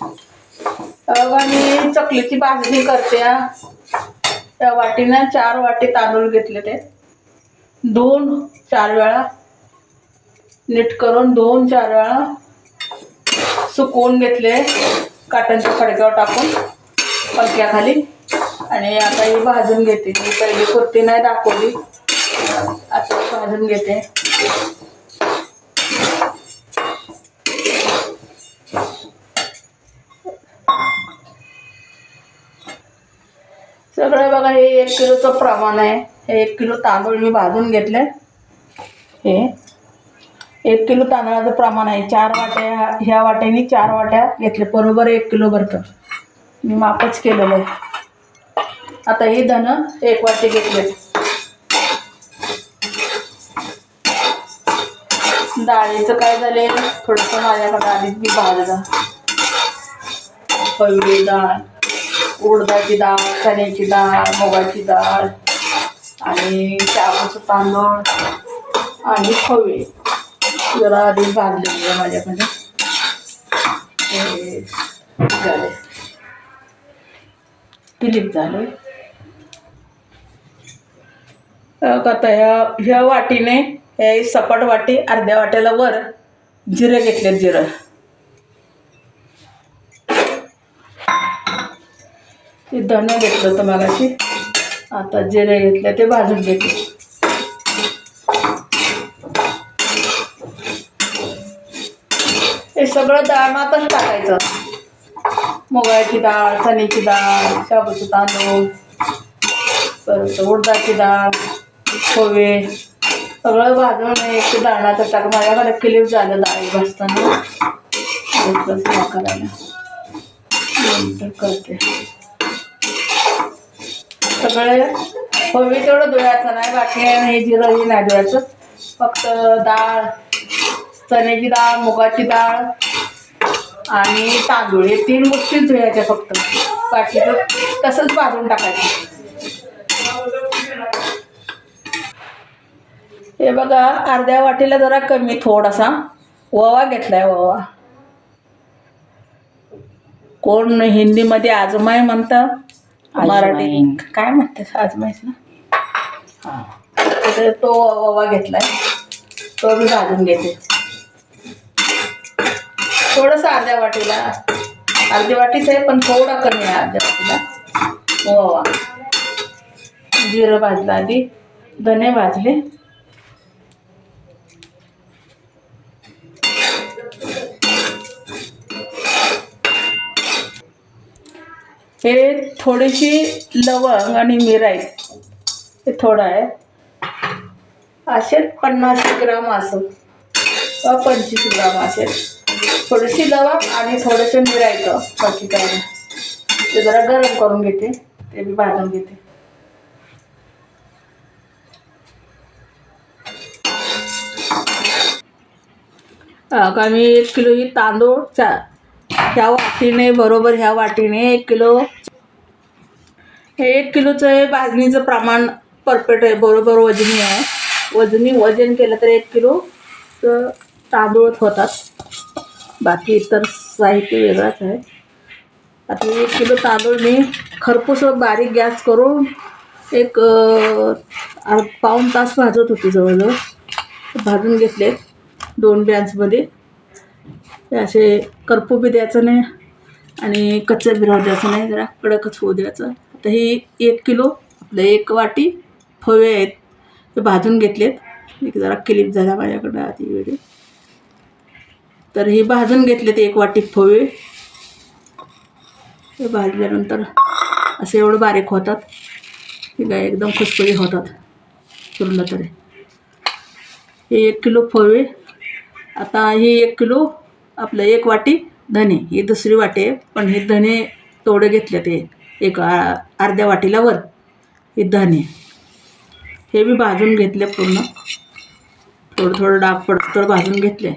मी चकलीची भाजणी करते त्या वाटीनं चार वाटी तांदूळ घेतले ते. दोन चार वेळा नीट करून दोन चार वेळा सुकवून घेतले काटनच्या फडक्यावर टाकून पंख्याखाली आणि आता ही भाजून घेते. मी पहिली कुर्ती नाही दाखवली. आता भाजून घेते. हे एक किलोचं प्रमाण आहे. हे एक किलो तांदूळ मी भाजून घेतले. हे एक किलो तांदळाचं प्रमाण आहे. चार वाट्या ह्या वाट्याने चार वाट्या घेतले बरोबर एक किलो भरतं. मी मापच केलेलं आहे. आता ही धनं एक वाटी घेतले. डाळीचं काय झाले थोडंसं माझ्याकडे आधीच मी भाजलं. पहिली डाळ. उडदाची डाळ चण्याची डाळ मुगाची डाळ आणि शाबूचं तांदूळ आणि खवे. जरा आधी भाजलेली आहे माझ्याकडे हे झाले. क्लिप झाले. आता ह्या ह्या वाटीने हे सपाट वाटी अर्ध्या वाट्याला वर जिरं घेतले जिरं. ते धणे घेतलं होतं मगाशी. आता जिरे घेतले ते भाजून घेतले हे सगळं डाळमातच टाकायचं. मुगाची डाळ चण्याची डाळ शाबूचं तांदूळ परत उडदाची डाळ खोवे सगळं भाजून एक डाळाचं टाक. माझ्याकडे क्लिप झालं डाळी भाजताना. करायला. नंतर करते. सगळे. हवी तेवढं धुवायचं नाही बाकी हे जिरंही नाही धुवायचं फक्त डाळ चण्याची डाळ मुगाची डाळ आणि तांदूळ. हे तीन गोष्टी धुवायच्या फक्त. बाकीचं तसंच भाजून टाकायचं. हे बघा अर्ध्या वाटीला जरा कमी थोडासा. ओवा घेतलाय ओवा. कोण हिंदीमध्ये आजमाय म्हणतं? मराठीत. काय म्हणते आजमायच ना हां. तर तो ओवा घेतलाय. तो मी भाजून घेते. थोडंसं अर्ध्या वाटीला. अर्धी वाटीच आहे पण थोडा कमी आहे अर्ध्या वाटीला. ओवा. जिरं भाजलं आधी. धने भाजले. हे थोडीशी लवंग आणि मिराई. हे थोडं आहे. असे पन्नास ग्राम असं किंवा पंचवीस ग्राम असेल. थोडीशी लवंग आणि थोडंसं मिरायचं बाकी काय ते जरा गरम करून घेते. ते मी भाजून घेते. का मी एक किलो ही तांदूळ चा ह्या वाटीने बरोबर ह्या वाटीने एक किलो. हे एक किलोचं हे भाजणीचं प्रमाण परफेक्ट आहे बरोबर वजनी आहे. वजनी वजन केलं तर एक किलो तर तांदूळच होतात. बाकी इतर साहित्य वेगळंच आहे. आता एक किलो तांदूळ मी खरपूस बारीक गॅस करून एक पाऊन पाऊण तास भाजत होती जवळजवळ. भाजून घेतले दोन बॅन्समध्ये ते असे करपू बी द्यायचं नाही आणि कच्चं बी राहू द्यायचं नाही जरा कडकच होऊ द्यायचं. आता ही एक किलो आपलं एक वाटी फवे आहेत ते भाजून घेतलेत. एक जरा क्लिप झाला माझ्याकडं आधी वेळी तर हे भाजून घेतलेत एक वाटी फवे. ते भाजल्यानंतर असे एवढं बारीक होतात. हे काय एकदम खुसखुरी होतात. पूर्ण तरी. हे एक किलो फवे. आता ही एक किलो आपलं एक वाटी धने ही दुसरी वाटी आहे पण हे धने तोडं घेतले ते एक आ- अर्ध्या वाटीला वर हे धने. हे बी भाजून घेतले पूर्ण. थोडं थोडं डाग पडत तर भाजून घेतले.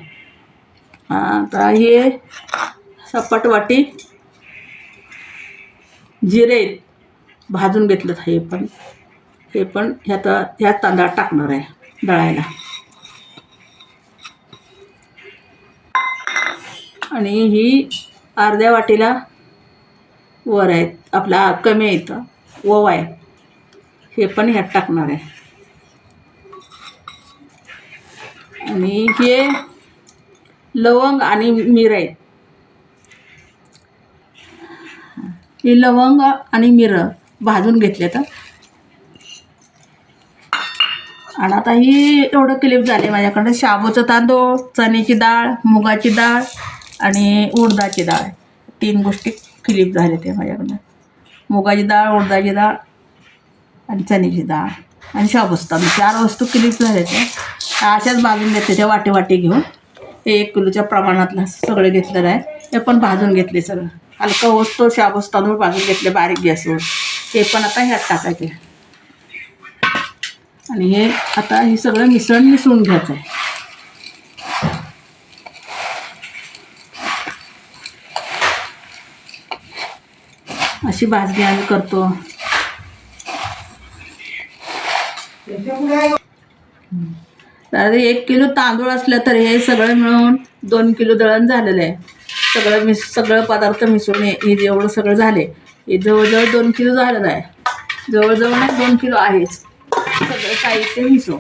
आता हे सपाट वाटी जिरे आहेत. भाजून घेतलं हे पण. हे पण ह्यात ह्या तांदळात टाकणार आहे दळायला. आणि ही अर्ध्या वाटीला वर आहेत. आपला कमी आहे इथं. ओवा आहे. हे पण ह्यात टाकणार आहे. आणि हे लवंग आणि मिर आहे ही लवंग आणि मिरं भाजून घेतले तर आणि आता ही एवढं क्लिप झाले माझ्याकडं. शाबूचं तांदूळ चण्याची डाळ मुगाची डाळ आणि उडदाची डाळ. तीन गोष्टी फिलिप झाल्या ते माझ्याकडनं. मुगाची डाळ उडदाची डाळ आणि चण्याची डाळ आणि शाबुस्ता चार वस्तू क्लिप झाल्या त्या. अशाच भाजून घेते त्या वाटी वाटी घेऊन. हे एक किलोच्या प्रमाणातला सगळं घेतलेलं आहे. हे पण भाजून घेतले सगळं. हलका वस्तू शाबूस तांदूळ भाजून घेतले बारीक गॅसवर हे पण आता ह्यात टाकायचे आणि हे आता हे सगळं मिसळण मिसळून घ्यायचं आहे. अशी भाजी आम्ही करतो. एक किलो तांदूळ असलं तर हे सगळं मिळून दोन किलो दळण झालेलं आहे. सगळं मिस सगळं पदार्थ मिसळून हे जेवढं सगळं झाले हे जवळजवळ दोन किलो झालेलं आहे. जवळजवळ नाही दोन किलो आहेच. सगळं साहित्य मिसळून.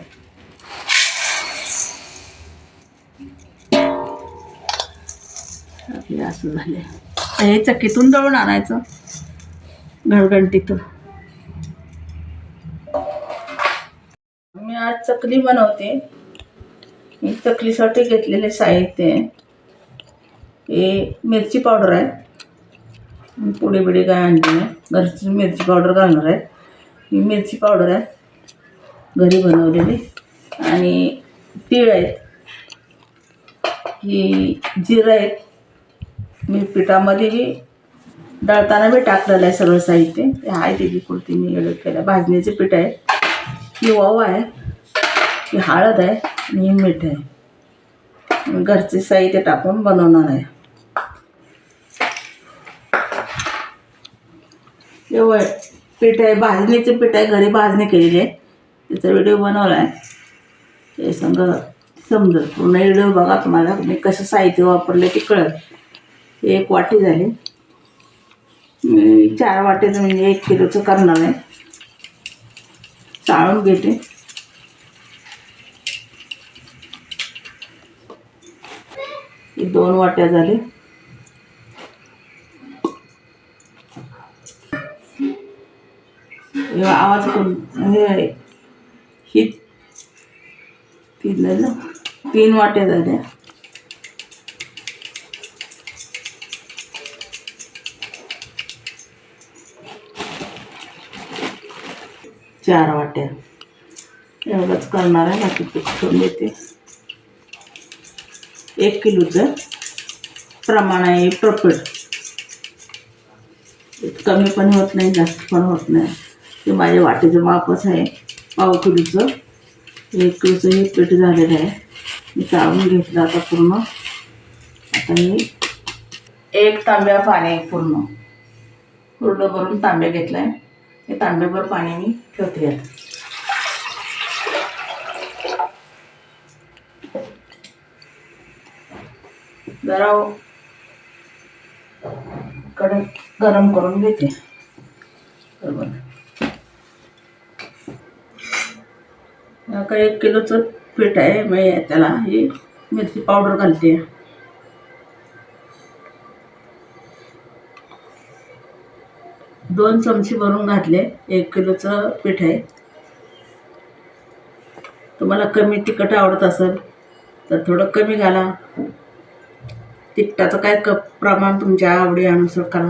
आपले असं झालं हे चक्कीतून दळून आणायचं. घरघंटीतून मी आज चकली बनवते. मी चकलीसाठी घेतलेले साहित्य आहे. हे मिरची पावडर आहे. पुढे पुडी बिडी काय आणली नाही. घरची मिरची पावडर घालणार आहे. ही मिरची पावडर आहे. घरी बनवलेली. आणि तीळ आहेत. ही जिरं आहेत. मी पिठामध्ये दळताना बी टाकलेलं आहे सगळं साहित्य. ते आहे त्याची कुर्ती मी एड केलं. भाजणीचे पीठ आहे ही ओवा आहे. ही हळद आहे आणि मीठ आहे. घरचे साहित्य टाकून बनवणार आहे. एवढं पीठ आहे. भाजणीचे पीठ आहे. घरी भाजणी केलेली आहे. त्याचा व्हिडिओ बनवला आहे ते संग समजेल. पूर्ण व्हिडिओ बघा तुम्हाला. मी कसं साहित्य वापरले ते कळेल. एक वाटी झाली. मी चार वाट्याचं म्हणजे एक किलोचं करणार आहे. चाळून घेते. ही दोन वाट्या झाले. हे आवाज करून हे ही तीन वाट्या झाल्या. चार वाट्या. एवढंच करणार आहे बाकी पीठ ठेवून देते. एक किलोचं प्रमाण आहे प्रॉफिट कमी पण होत नाही जास्त पण होत नाही. ते माझ्या वाटेचं मापच आहे. पाव किलोचं. एक किलोचं हे पीठ झालेलं आहे. मी चाळून घेतलं आता पूर्ण. आता मी एक तांब्या पाणी आहे पूर्ण. पूर्ण भरून तांब्या घेतला आहे हे तांब्याभर पाणी मी ठेवते जरा कडक गरम करून घेते. बरोबर. एक किलोचं पीठ आहे मी त्याला ही मिरची पावडर घालते. दोन चमचे भरून घातले. एक किलोचं पीठ आहे. तुम्हाला कमी तिखट आवडत असेल तर थोडं कमी घाला. तिखटाचं काय कप प्रमाण तुमच्या आवडीनुसार करा.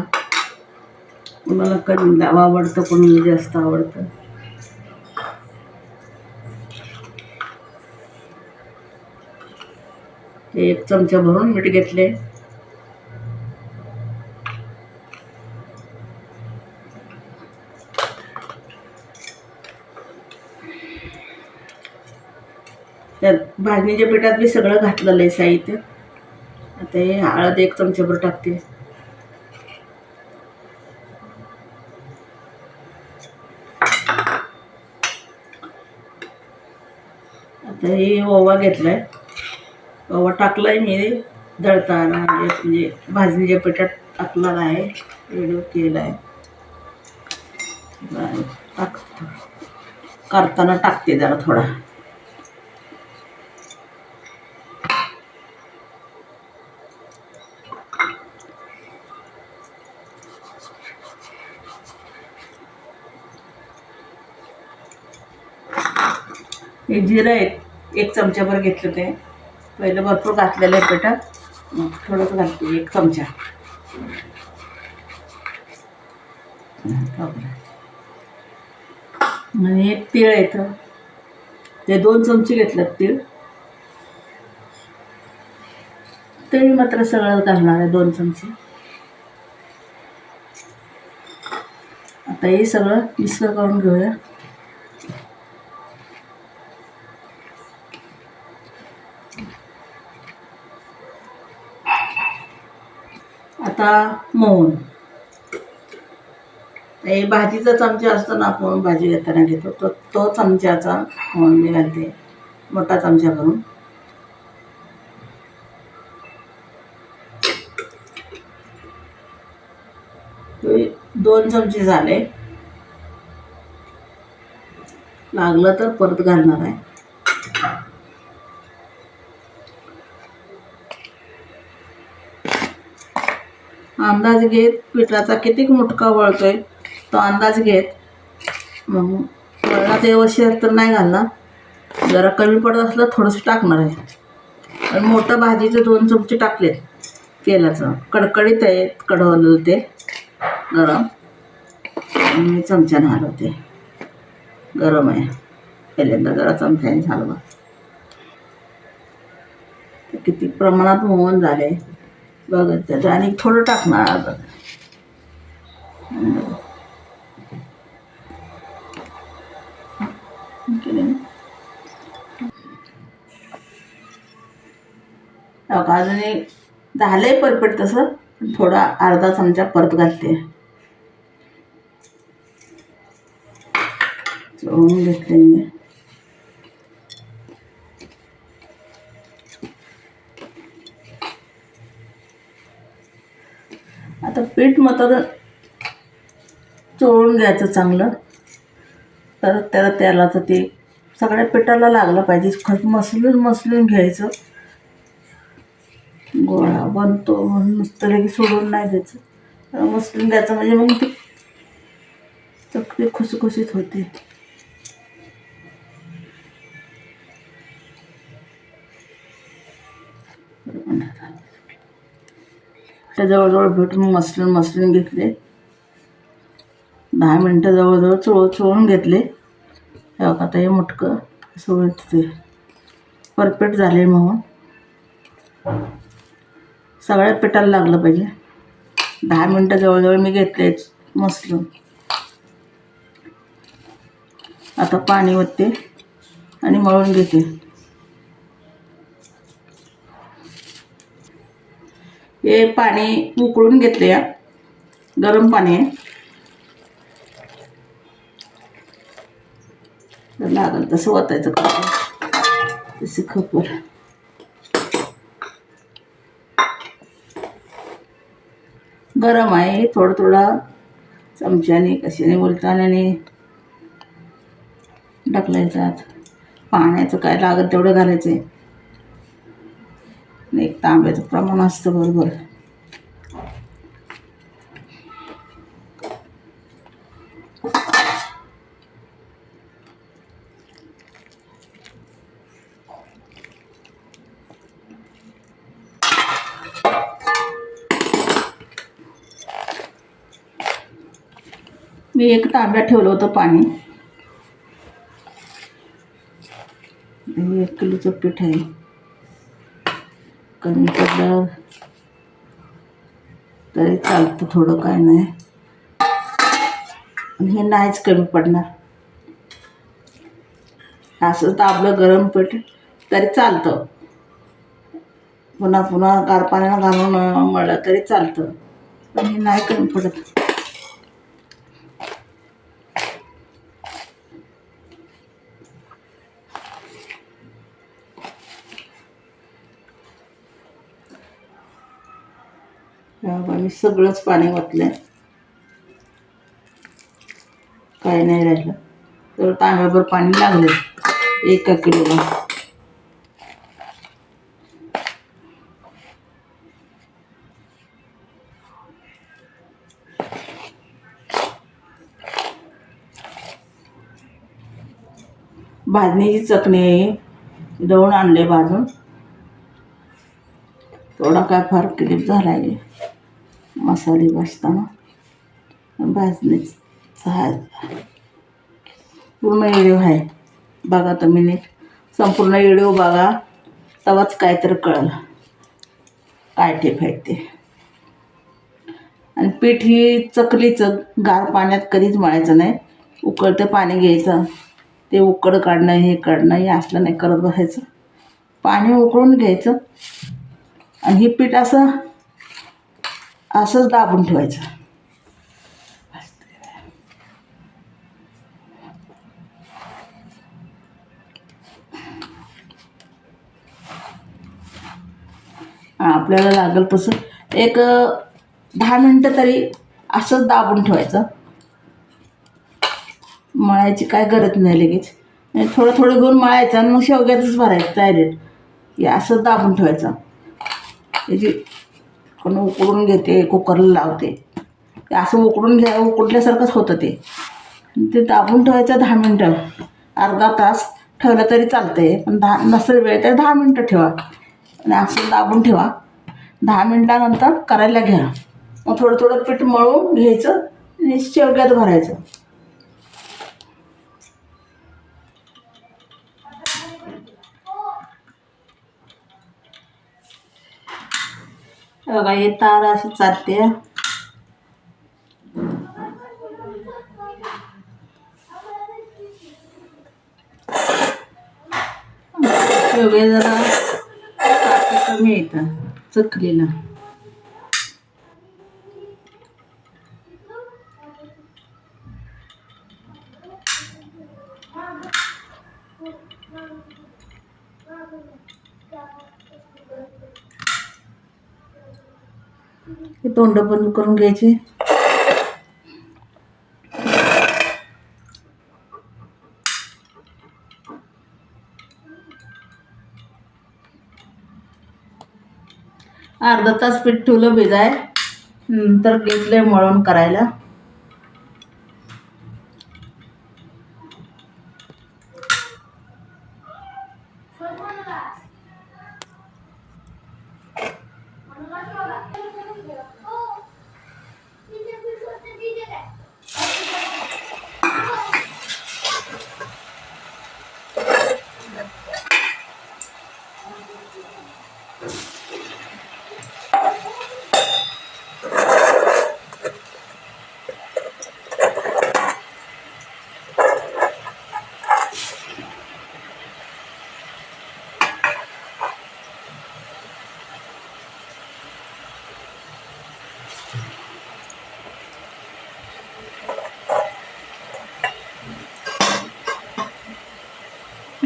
कोणाला कमी लावा आवडतं कोणाला जास्त आवडतं. एक चमचा भरून मीठ घेतले. त्यात भाजणीच्या पिठात बी सगळं घातलेलं आहे साहित्य. आता हे हळद एक चमच्याभर टाकते. आता हे ओवा घेतलाय. ओवा टाकलाय मी दळताना. म्हणजे म्हणजे भाजणीच्या पिठात टाकणार आहे. व्हिडिओ केला आहे. टाक करताना टाकते जरा थोडा. हे जिरं आहे एक चमच्याभर घेतलं ते पहिलं भरपूर घातलेलं आहे पिठात मग थोडंसं घालते एक चमचा. आणि एक तीळ येतं ते दोन चमचे घेतलं तीळ. तीळ मात्र सगळं घालणार आहे दोन चमचे. आता हे सगळं मिक्स करून घेऊया. आता मोहन हे भाजीचा चमचा असतो ना आपण भाजी घेताना घेतो. तो तो चमच्याचा मोहन मी घालते. मोठा चमचा करून दोन चमचे झाले. लागलं तर परत घालणार आहे. अंदाज घेत पिठाचा किती मुटका वळतोय तो अंदाज घेत. मग वळणात व्यवस्थित तर नाही घालणार. जरा कमी पडत असलं थोडंसं टाकणार आहे. पण मोठं भाजीचे दोन चमचे टाकले तेलाचं. कडकडीत आहे कढवलेलं ते. गरम. आणि मी चमच्यानं हलवते गरम आहे. पहिल्यांदा जरा चमच्याने हलवा ते किती प्रमाणात मोहन झाले बघत त्याचं आणि थोडं टाकणार आता अजून एक झालंय परफेक्ट तसं? पण थोडा अर्धा चमचा परत घालते. चोळून घेतले मी. आता पीठ मात्र चोळून घ्यायचं चांगलं. तर त्याला तेलाचं ते सगळ्या पिठाला लागलं पाहिजे. खत मसलून मसलून घ्यायचं. गोळा बनतो म्हणून नुसतं लगेच सोडून नाही द्यायचं. मसलून द्यायचं म्हणजे मग ते चकली खुसखुशीत होते. त्या जवळजवळ भेटून मसलून मसलून घेतले. दहा मिनटं जवळजवळ चोळ चोळून घेतले. तेव्हा आता हे मुटकं असं ते परफेक्ट झाले म्हणून. सगळ्या पिठाला लागलं पाहिजे. दहा मिनटं जवळजवळ मी घेतले मसलून. आता पाणी ओतते आणि मळून घेते. हे पाणी उकळून घेतले या गरम पाणी आहे. तर लागल तसं ओतायचं का? तसं खपर गरम आहे थोडं थोडं चमच्याने कशाने बोलतानाने ढकलायचं आत. पाण्याचं काय लागत तेवढं घालायचं आहे एक तांब्याचं प्रमाण असतं बरोबर. मी एक तांब्यात ठेवलं होतं पाणी. एक किलोचं पीठ आहे. कमी पडलं तरी चालतं थोडं काय नाही. हे नाहीच कमी पडणार. असं तर आपलं गरम पीठ तरी चालतं. पुन्हा पुन्हा गार पाण्यानं घालून मळलं तरी चालतं. पण हे नाही कमी पडत. मी सगळंच पाणी ओतलंय. काही नाही राहिलं. तर तांब्याभर पाणी लागलं एका किलोला. भाजणीची चटणी आहे दळून आणले भाजून. थोडा काय फार क्लिप झाला आहे मसाले भाजताना भाजणीचा हा पूर्ण व्हिडिओ आहे बघा तुम्ही नीट संपूर्ण व्हिडिओ बघा तेव्हाच काहीतरी कळलं काय टेप आहेत ते आणि पीठ ही चकलीचं गार पाण्यात कधीच मळायचं नाही. उकळतं पाणी घ्यायचं. ते उकड काढणं हे काढणं हे असलं नाही करत बसायचं. पाणी उकळून घ्यायचं. आणि हे पीठ असं असंच दाबून ठेवायचं. आपल्याला लागेल तसं. एक दहा मिनटं तरी असंच दाबून ठेवायचं. मळायची काय गरज नाही लगेच. थोडं थोडं घेऊन मळायचं आणि मग शेवग्यातच भरायचं डायरेक्ट हे असंच दाबून ठेवायचं. याची पण उकडून घेते कुकरला लावते. ते असं उकडून घ्या उकडल्यासारखंच होतं ते. ते दाबून ठेवायचं दहा मिनटं. अर्धा तास ठेवलं तरी चालतंय पण दहा नसेल वेळ तर दहा मिनटं ठेवा. आणि असं दाबून ठेवा. दहा मिनटानंतर करायला घ्या. मग थोडं थोडं पीठ मळून घ्यायचं आणि शेवग्यात भरायचं. बघा हे तार अशी चालते शेवगे जरा कमी येतात चकलीला. हे तोंड बंद करून घ्यायचे. अर्धा तास पीठ ठेवलं भिजाय नंतर घेतलंय मळून करायला.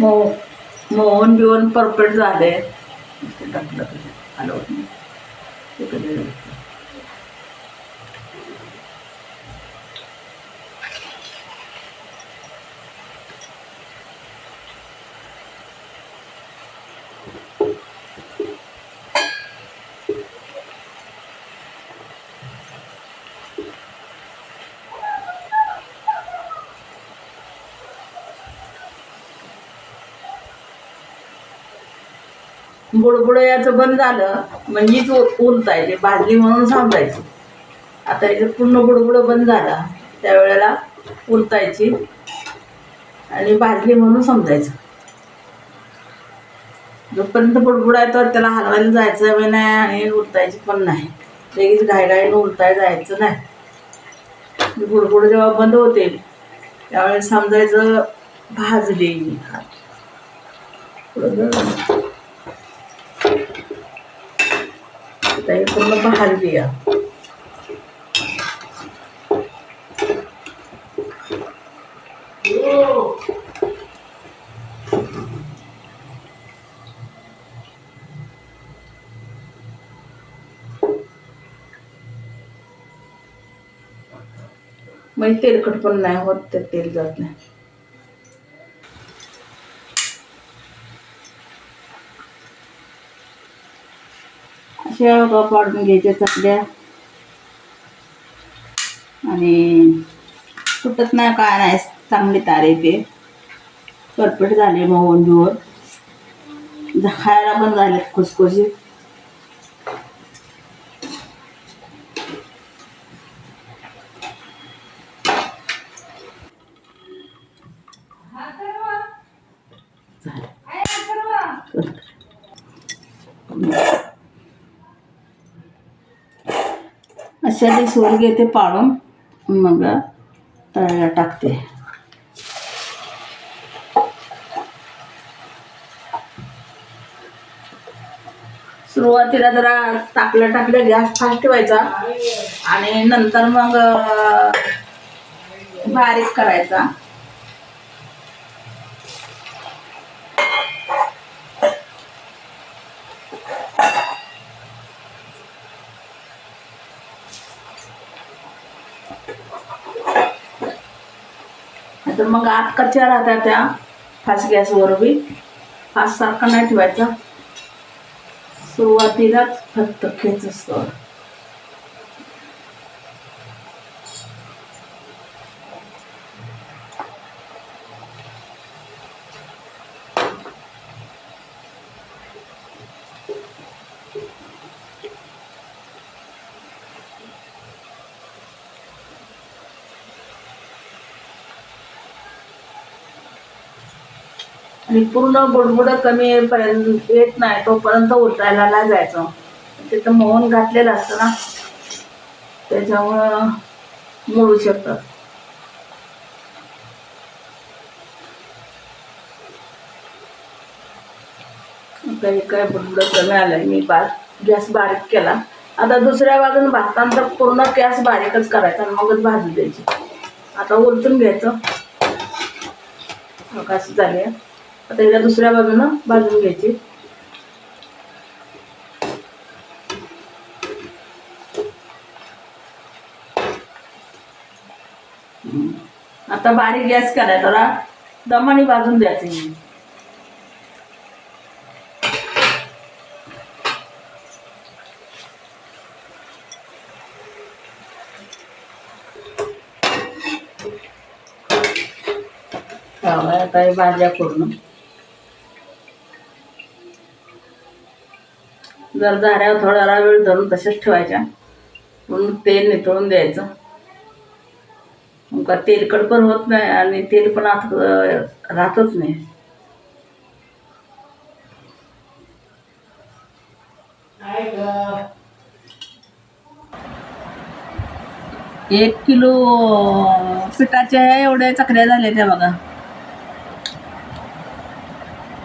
मो मोहन बिवून परफेक्ट झाले ते टाकलं कधी हलवत नाही ते कधी बुडबुडयाचं बंद झालं म्हणजेच उलतायचे भाजली म्हणून समजायची आता याचं पूर्ण बुडबुड बंद झाला त्यावेळेला उलतायची आणि भाजली म्हणून समजायचं. जोपर्यंत बुडबुड आहे तर त्याला हलवायला जायचं बी नाही आणि उलतायची पण नाही. लगेच घाईघाईनं उलताय जायचं नाही. बुडबुड जेव्हा बंद होते त्यावेळेस समजायचं भाजली आता हे पूर्ण बाहेर घ्या म्हणजे तेलकट पण नाही होत तेल जात नाही. अशा पाडून घ्यायच्या चकल्या आणि तुटत नाही काय नाही चांगली तार येते परफेक्ट झाले मग जोर खायला पण झालेत खुसखुशीत झालं. अशा ते सोल घेते पाडून मग तळ्याला टाकते. सुरुवातीला जरा टाकल्या टाकल्या गॅस फास्ट ठेवायचा आणि नंतर मग बारीक करायचा. तर मग आत कच्च्या राहतात त्या. फास्ट गॅसवर बी. फास्ट सारखा नाही ठेवायचा. सुरुवातीलाच फक्त खेच असतं. आणि पूर्ण बुडबुडं कमी पर्यंत येत नाही तोपर्यंत उलटायला जायचं. तिथं मोहन घातलेलं असतं ना त्याच्यामुळं मोडू शकतात. काही काय बुडबुडं कमी आलंय मी बा गॅस बारीक केला. आता दुसऱ्या बाजून भाजताना तर पूर्ण गॅस बारीकच करायचा आणि मगच भाजू द्यायची. आता उलटून घ्यायचं. अशी झाली आहे आता हिला दुसऱ्या बाजूनं भाजून घ्यायची. आता बारीक गॅस करायचा जरा दमाने भाजून द्यायची आता भाज्या पूर्ण जर झाऱ्यावर थोडा वेळ धरून तसेच ठेवायच्या. म्हणून तेल निथळून द्यायचं. का तेलकट पण होत नाही आणि तेल पण आत राहतच नाही. एक किलो पिठाच्या एवढ्या चकऱ्या झाल्या त्या बघा.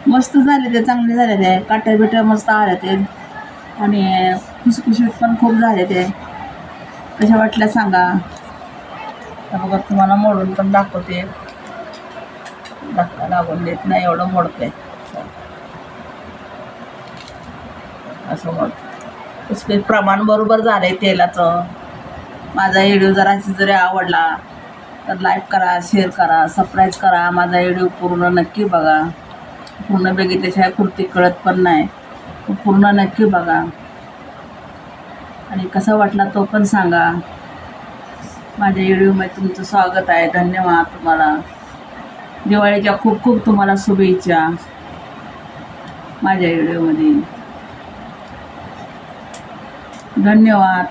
मस्त झाले ते चांगले झाले ते. काट्या बिट्या मस्त आल्या ते. आणि खुसखुशीत पण खूप झाले ते. कशा वाटल्या सांगा. तर बघा तुम्हाला मोडून पण दाखवते. धक्का लागून देत नाही एवढं मोडते असं मोड. उसके प्रमाण बरोबर झालंय तेलाचं. माझा व्हिडिओ जरा जरी आवडला तर लाईक करा शेअर करा सबस्क्राईब करा. माझा व्हिडिओ पूर्ण नक्की बघा. पूर्ण बघितल्याशिवाय कुर्ती कळत पण नाही. पूर्ण नक्की बघा. आणि कसा वाटला तो पण सांगा. माझ्या व्हिडिओमध्ये तुमचं स्वागत आहे. धन्यवाद तुम्हाला. दिवाळीच्या खूप खूप तुम्हाला शुभेच्छा. माझ्या व्हिडिओमध्ये. धन्यवाद.